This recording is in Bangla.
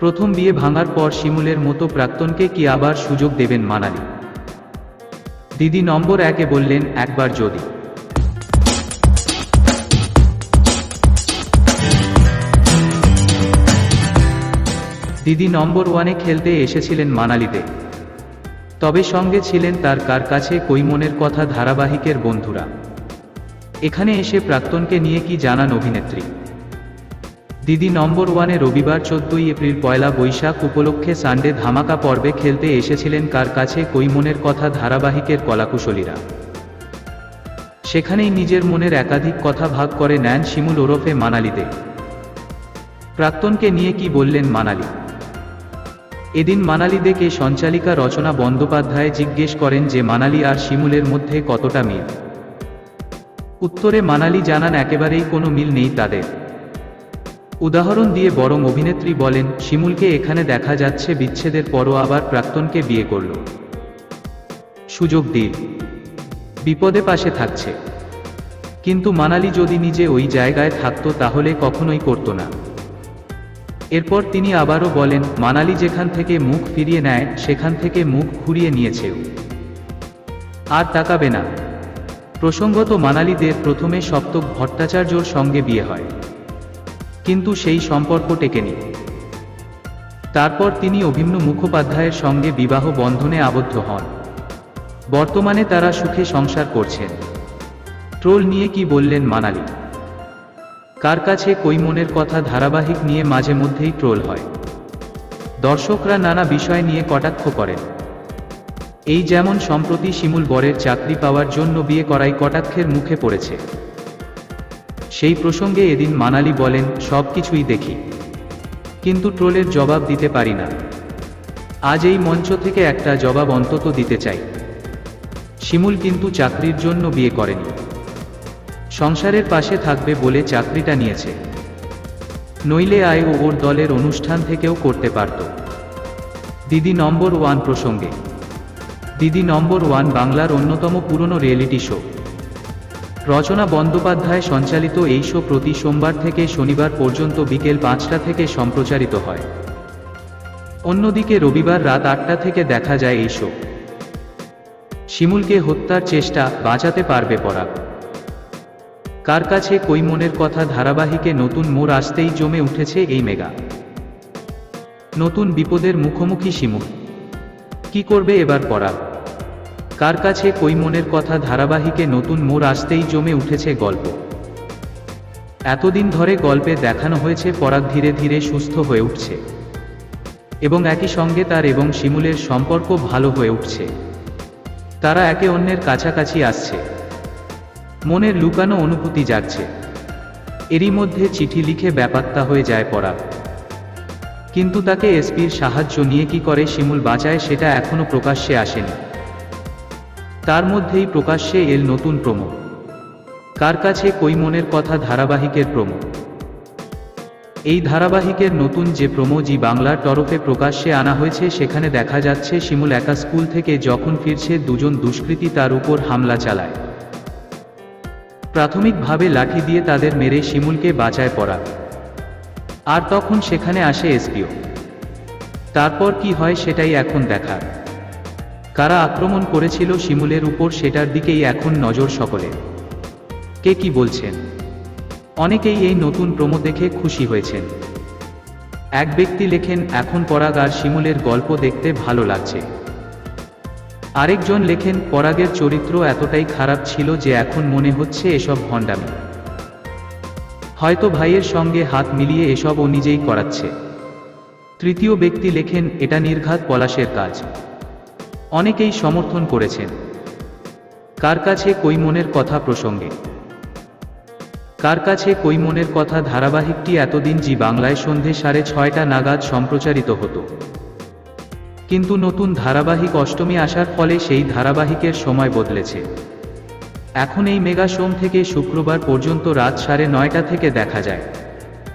প্রথম বিয়ে ভাঙার পর শিমুলের মতো প্রাক্তনকে কি আবার সুযোগ দেবেন মানালি? দিদি নম্বর একে বললেন, একবার যদি। দিদি নম্বর ওয়ানে খেলতে এসেছিলেন মানালিতে। তবে সঙ্গে ছিলেন তার কার কাছে কৈমনের কথা ধারাবাহিকের বন্ধুরা। এখানে এসে প্রাক্তনকে নিয়ে কি জানান অভিনেত্রী? দিদি নম্বর ওয়ানে রবিবার চোদ্দই এপ্রিল পয়লা বৈশাখ উপলক্ষে সানডে ধামাকা পর্বে খেলতে এসেছিলেন কার কাছে কৈমনের কথা ধারাবাহিকের কলাকুশলীরা। সেখানেই নিজের মনের একাধিক কথা ভাগ করে নেন শিমুল ওরফে মানালিতে। প্রাক্তনকে নিয়ে কি বললেন মানালি? এদিন মানালি দেখে সঞ্চালিকা রচনা বন্দ্যোপাধ্যায় জিজ্ঞেস করেন যে মানালি আর শিমুলের মধ্যে কতটা মিল? উত্তরে মানালি জানান একেবারেই কোনো মিল নেই তাদের। উদাহরণ দিয়ে বরং অভিনেত্রী বলেন, শিমুলকে এখানে দেখা যাচ্ছে বিচ্ছেদের পরও আবার প্রাক্তনকে বিয়ে করল। সুযোগ দিল। বিপদে পাশে থাকছে। কিন্তু মানালি যদি নিজে ওই জায়গায় থাকতো তাহলে কখনোই করতো না। এরপর তিনি আবারও বলেন, মানালি যেখান থেকে মুখ ফিরিয়ে নেয়, সেখান থেকে মুখ ঘুরিয়ে নিয়েছেও। আর তাকাবে না। প্রসঙ্গত মানালিদের প্রথমে সপ্তক ভট্টাচার্যর সঙ্গে বিয়ে হয়। কিন্তু সেই সম্পর্ক টেকেনি। তারপর তিনি অভিম্ন মুখোপাধ্যায়ের সঙ্গে বিবাহ বন্ধনে আবদ্ধ হন। বর্তমানে তারা সুখে সংসার করছেন। ট্রোল নিয়ে কি বললেন মানালি? কার কাছে কৈমনের কথা ধারাবাহিক নিয়ে মাঝে মধ্যেই ট্রোল হয়। দর্শকরা নানা বিষয় নিয়ে কটাক্ষ করেন। এই যেমন সম্প্রতি শিমুল বরের চাকরি পাওয়ার জন্য বিয়ে করাই কটাক্ষের মুখে পড়েছে। সেই প্রসঙ্গে এদিন মানালি বলেন, সব কিছুই দেখি। কিন্তু ট্রোলের জবাব দিতে পারি না। আজ এই মঞ্চ থেকে একটা জবাব অন্তত দিতে চাই। শিমুল কিন্তু চাকরির জন্য বিয়ে করেনি। সংসারের পাশে থাকবে বলে চাকরিটা নিয়েছে। নইলে আয় ও ওর দলের অনুষ্ঠান থেকেও করতে পারত। দিদি নম্বর ওয়ান প্রসঙ্গে। দিদি নম্বর ওয়ান বাংলার অন্যতম পুরনো রিয়েলিটি শো। রচনা বন্দ্যোপাধ্যায় সঞ্চালিত এই শো প্রতি সোমবার থেকে শনিবার পর্যন্ত বিকেল পাঁচটা থেকে সম্প্রচারিত হয়। অন্যদিকে রবিবার রাত আটটা থেকে দেখা যায় এই শো। শিমুলকে হত্যার চেষ্টা বাঁচাতে পারবে পরাগ কার কাছে কৈমনের কথা ধারাবাহিকে নতুন মোড় আসতেই জমে উঠেছে এই মেগা। নতুন বিপদের মুখোমুখি শিমুল। কি করবে এবার পরাগ কার কাছে কৈমনের কথা ধারাবাহিকে নতুন মোড় আসতেই জমে উঠেছে গল্প। এতদিন ধরে গল্পে দেখানো হয়েছে পরাগ ধীরে ধীরে সুস্থ হয়ে উঠছে। এবং একই সঙ্গে তার এবং শিমুলের সম্পর্ক ভালো হয়ে উঠছে। তারা একে অন্যের কাছাকাছি আসছে। মনের লুকানো অনুভূতি জাগছে। এরই মধ্যে চিঠি লিখে ব্যাপাত্তা হয়ে যায় পরাগ। কিন্তু তাকে এসপির সাহায্য নিয়ে কি করে শিমুল বাঁচায় সেটা এখনও প্রকাশ্যে আসেনি। তার মধ্যেই প্রকাশ্যে এল নতুন প্রমো। কার কাছে কৈমনের কথা ধারাবাহিকের প্রমো? এই ধারাবাহিকের নতুন যে প্রমো জি বাংলার তরফে প্রকাশ্যে আনা হয়েছে, সেখানে দেখা যাচ্ছে শিমুল একা স্কুল থেকে যখন ফিরছে, দুজন দুষ্কৃতী তার উপর হামলা চালায়। প্রাথমিকভাবে লাঠি দিয়ে তাদের মেরে শিমুলকে বাঁচায় পড়া। আর তখন সেখানে আসে এসপিও। তারপর কি হয় সেটাই এখন দেখার কারা আক্রমণ করেছিল শিমুলের উপর সেটার দিকেই এখন নজর সকলে কে কি বলছেন? অনেকেই এই নতুন প্রমো দেখে খুশি হয়েছেন। এক ব্যক্তি লেখেন, এখন পরাগ আর শিমুলের গল্প দেখতে ভালো লাগছে। আরেকজন লেখেন, পরাগের চরিত্র এতটাই খারাপ ছিল যে এখন মনে হচ্ছে এসব ভণ্ডামি। হয়তো ভাইয়ের সঙ্গে হাত মিলিয়ে এসব ও নিজেই করাচ্ছে। তৃতীয় ব্যক্তি লেখেন, এটা নির্ঘাত পলাশের কাজ। অনেকেই সমর্থন করেছেন। কার কাছে কৈমনের কথা প্রসঙ্গে? কার কাছে কৈমনের কথা ধারাবাহিকটি এতদিন জি বাংলায় সন্ধে সাড়ে ছয়টা নাগাদ সম্প্রচারিত হতো। কিন্তু নতুন ধারাবাহিক অষ্টমী আসার ফলে সেই ধারাবাহিকের সময় বদলেছে। এখন এই মেগা সোম থেকে শুক্রবার পর্যন্ত রাত সাড়ে নয়টা থেকে দেখা যায়।